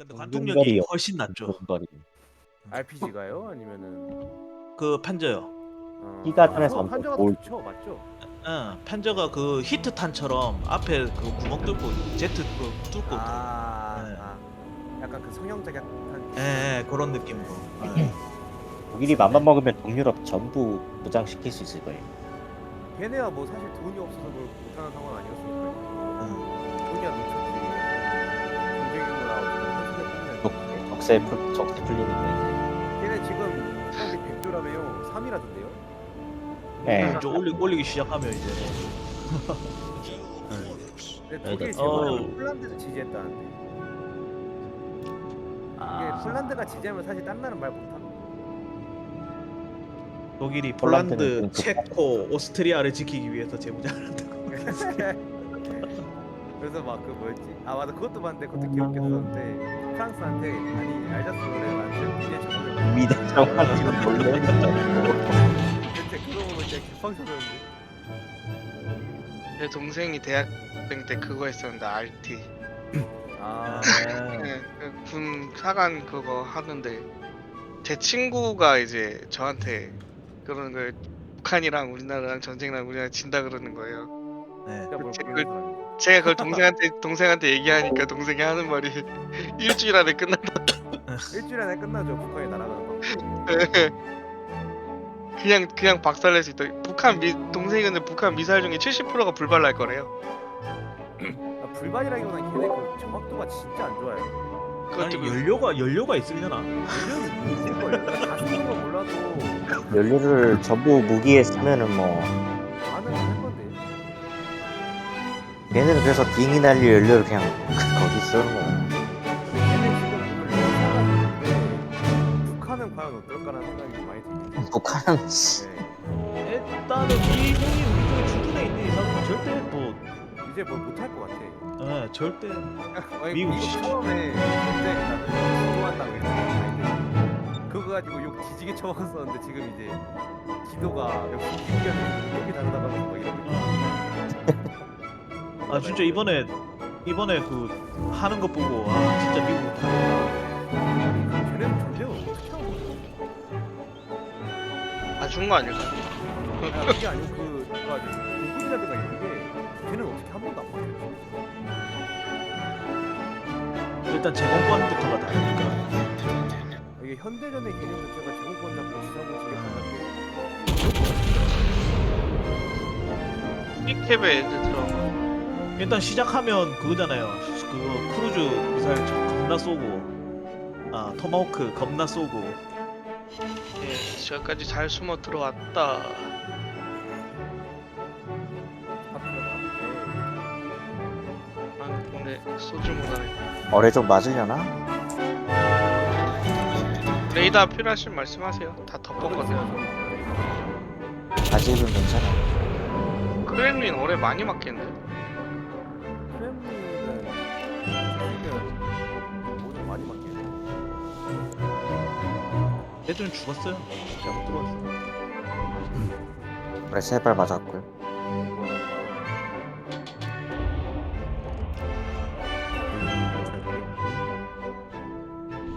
근데 은근거리 관통력이 없- 훨씬 낮죠. 거리. RPG가요? 아니면은 그 판저요. 어... 아, 엄청 판저가 좋을- 좋죠, 맞죠? 응, 판저가 그 히트탄처럼 앞에 그 구멍 뚫고 제트 그 뚫고. 아, 네. 아, 약간 그 성형자격한. 예, 예, 그런 느낌으로. 예. 독일이 맘만 먹으면 동유럽 전부 무장시킬 수 있을 거예요. 걔네야 뭐 사실 돈이 없어서 뭘 못하는 상황 아니었으니까. 응. 돈이야 놓쳤지. 경쟁이 독- 뭐라 적세 풀 적세 풀리니까 걔네 지금 사람들이 100조라며요. 3이라던데요? 이제. 예. 이제 올리, 올리기 시작하면 이제. 근데 네, 독일 네. 어우. 폴란드도 지지했다는데. 이게 아, 폴란드가 지지하면 사실 딴 나라는 말 못함. 독일이 폴란드는 폴란드, 좀 체코, 오스트리아를 지키기 위해서 재무장을 한다고. 그래서 막 그 뭐였지? 아 맞아 그것도 봤는데 그것도 기억했었는데 프랑스한테 아니 알자스를 이제 저거를 미대 정말로 몰래. 대체 그거 보면 진짜 개빵 터졌는데 제 동생이 대학생 때 그거 했었는데 RT 아 네, 그군 사관 그거 하는데 제 친구가 이제 저한테 그러는 걸 북한이랑 우리나라랑 전쟁 나면 우리나라 진다 그러는 거예요. 네. 진짜 뭘 그- 모르는 사람이 제가 그걸 동생한테 동생한테 얘기하니까 동생이 하는 말이 일주일 안에 끝난다. 일주일 안에 끝나죠 북한이 날아가는 방 그냥 그냥 박살낼 수 있다. 북한 미 동생이 근데 북한 미사일 중에 70%가 불발날 거래요. 아, 불발이라기보다는 걔네 그 정확도가 진짜 안 좋아요 아니 그것도 그- 연료가 연료가 있으려나? 연령이 있을 거예요 다 쓰는 건 몰라도 연료를 전부 무기에 쓰면은 뭐 얘네는 그래서 빙이 날릴 연료를 그냥 거기 쓰는 거야. 북한은 과연 어떨까라는 생각이 많이 들긴 북한은 네. 일단은 미국이 우리 쪽에 주둔해 있는 이상은 절대 뭐, 이제 뭘 못할 것 같아 예, 절대. 미국 미국 씨. 처음에 전쟁 나는 기도한다고 했는데 그거 가지고 욕 뒤지게 쳐먹었었는데 지금 이제 기도가 역시 미국이랑 욕이 다르다고 하면서 막 이러고 있어. 아 진짜 이번에 이번에 그 하는 거 보고 아 진짜 미국. 아니, 걔네는 전쟁을 어떻게 하고 있어? 아준 거 아닐까? 야, 그게 아니고 그 뭐가 공군이라든가 이런 게 걔는 어떻게 한 번도 안 막혔지 일단 제공권부터가 다르니까. 이게 현대전의 개념 자체가 제공권 잡고 지상권 지겠다는데 이캡에 애들 들어. 일단 시작하면 그거잖아요. 그거 크루즈 미사일 저 겁나 쏘고, 아 토마호크 겁나 쏘고. 예, 저까지 잘 숨어 들어왔다. 아 근데 소주 못하네. 어뢰 좀 맞으려나? 레이더 필요하시면 말씀하세요. 다 덮었거든요. 아직은 괜찮아. 크렘린 올해 많이 맞겠는데? 죽이면 뭐좀 많이 맞겠네 애들은 죽었어요. 잘못 들어왔어. 그래 세발 맞았고요.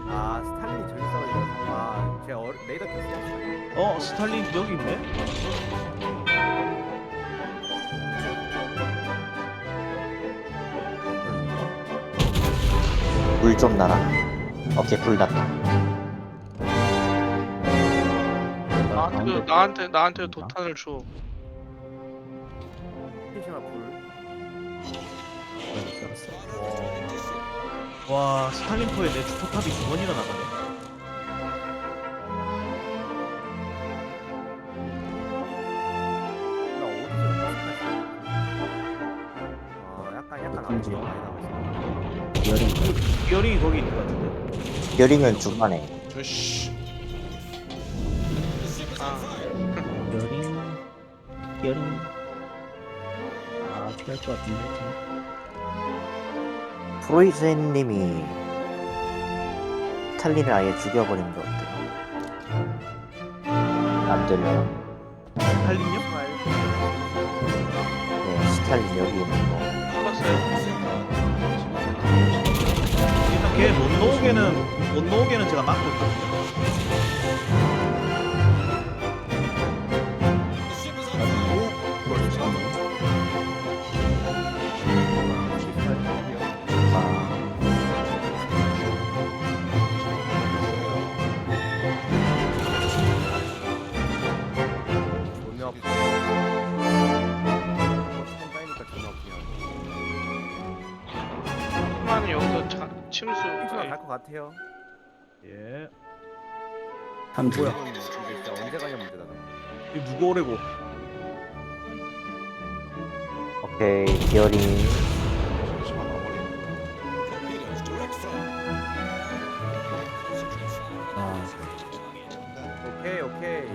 아 스탈린이 저기 싸우니까 아 제가 어, 레이더 켰어요 어 스탈린 여기 있네. 불좀 나라. 오케이 불 났다. 나한테 나한테 나한테 도탄을 줘. 히시마 불와 스탈린포에 내 주포탑이 두 번이나 나가네. 여링은 중간에. 아 여링 여링. 아 피할 것 같은데. 프로이센님이 스탈린을 아예 죽여버리는 게 어때요? 안 되려나? 스탈린요? 네, 스탈린 여기 있는 거. 죽었어요. 일단 걔못 못 나오게는 제가 막고 있거든요. 같아요. 예. 삼주 뭐야? 이게 진짜 언제 가냐 문제다. 이 누구 오래고? 오케이 기어링 아, 오케이 오케이.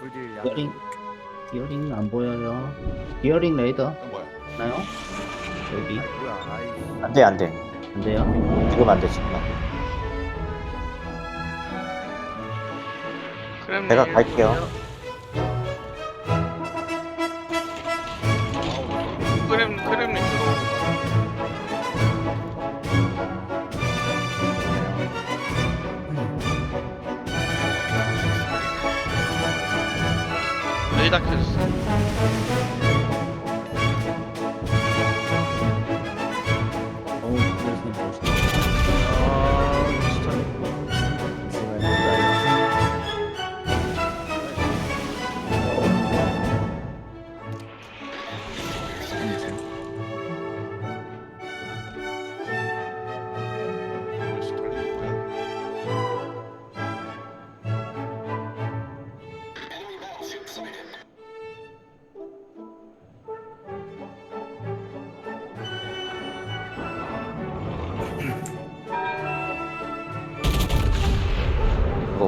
불딜 양. 디어링 디어링 안 보여요 디어링 레이더 나요? 여기 아이 뭐야 아이. 안돼 안돼 안 돼요? 지금 안 돼 지금 안 돼 크렘린 제가 갈게요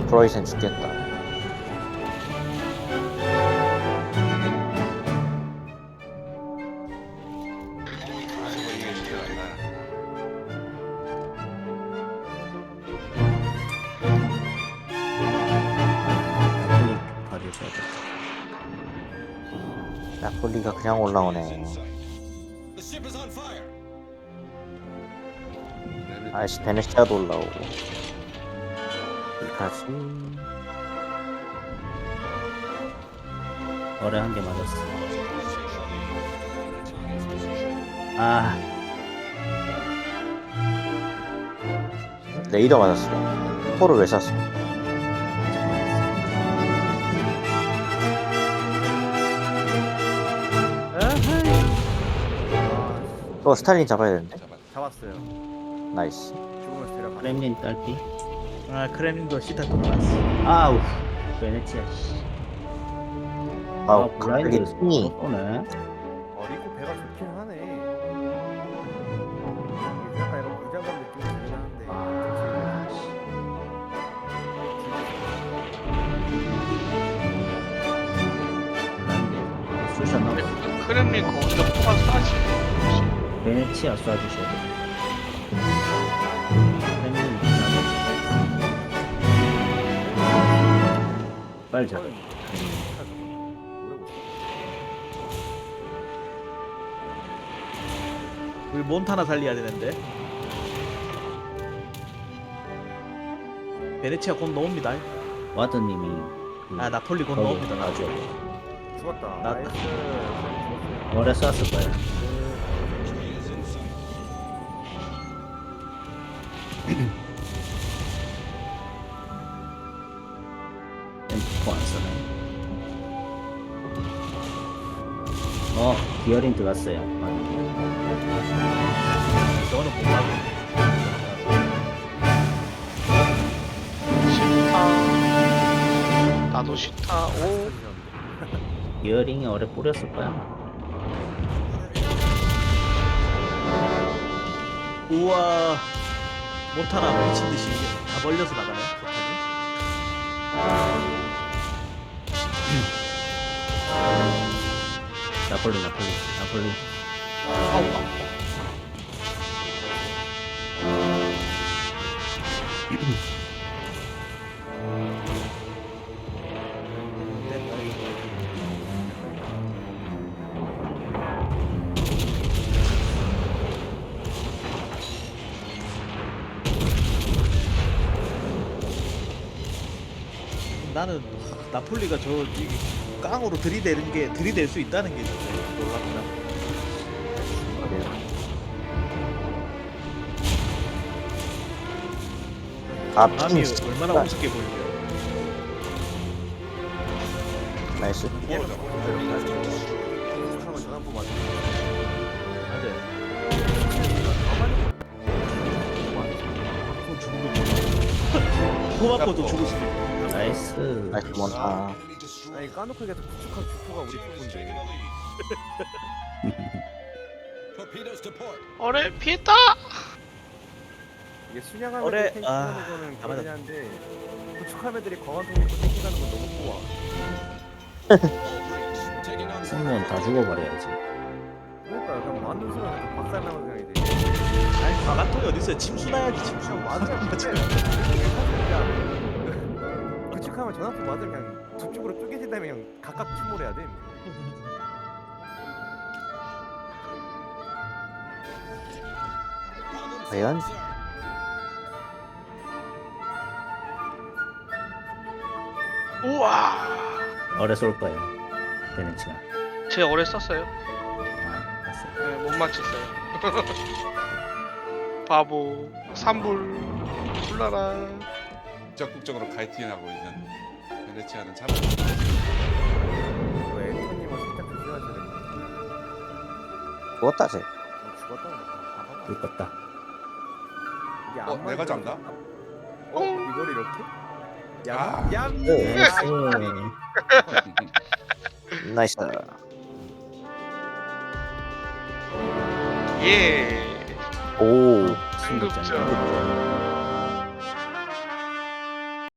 프로이센 죽겠다. 나폴리가 그냥 올라오네. 아이씨 베네시아도 올라오고 여기까지. 어뢰 한 개 맞았어. 아. 레이더 맞았어. 포를 왜 쐈어? 아또 스탈린 잡아야 되는데? 잡았어요. 나이스. 죽으면서 데려가. 크렘린 딸피 아 크렘린도 시타 돌아갔어. 아우 베네치아 씨 아우 블라인드 갑자기 승이 쏘네 어 리코 배가 좋긴 하네. 이게 약간 약간 부자감 느낌이 들긴 하는데. 아, 씨. 블라인드 쑤셔 넣어 크렘린 거기서 포가 쏴지. 베네치아 쏴주셔야 돼. 빨리 잡아. 우리 몬타나 살려야 되는데. 베네치아 곧 나옵니다. 와드님이 그아 나폴리 곧 나옵니다. 가죠. 죽었다. 나- 나이스. 오래 쐈을 거야. 안 쓰네. 어, 기어링 들어갔어요. 저거는 못 막아. 시타. 나도 시타. 오. 기어링이 오래 뿌렸을 거야. 우와 몬타나 미친 듯이 다 벌려서 나가네. 나폴리 나폴리 나폴리. 아우 나는 나폴리가 저 이게 깡으로 들이대는 게 들이댈 수 있다는 게 진짜 놀랍다. 아, 마음이 핑. 얼마나 우습게 보이냐. 나이스. 맞아. 거죠. 토마코도 죽을 수도 있고. 나이스. 나이스 원타. 아니 까놓고 계속 구축한 주포가 우리 주포인데. 어래 피했다. 이게 순양하면 어레, 탱킹하는 아, 거는 다 맞았다. 그러는데 구축하면들이 광안통 입고 탱킹 하는 건 너무 좋아. 승무원 다 죽어버려야지. 그러니까 그냥 맞는 순간 박살 나면 그냥 이제. 아니 가마통이 어디 있어요? 침수 나야지 침수. 그냥. 그냥 구축하면 전화포 맞으면 그냥 두 쪽으로 쪼개진 다음에 그냥 각각 침몰해야 돼. 과연? 우와. 어뢰 쏠 거예요. 베네치아. 제 어뢰 썼어요. 아. 네, 못 맞췄어요. 바보. 산불. 불나라. 적극적으로 가이팅하고 있는 베네치아는 참왜 앵커님은 살짝 조심하셔야 돼. 죽었다, 쟤. 죽었다. 불 껐다. 이게 어, 안 내가 잡나? 어 이걸 이렇게? 야, 아. 야, 나이스. 나이스. 예. 오. 승급자. 승급자.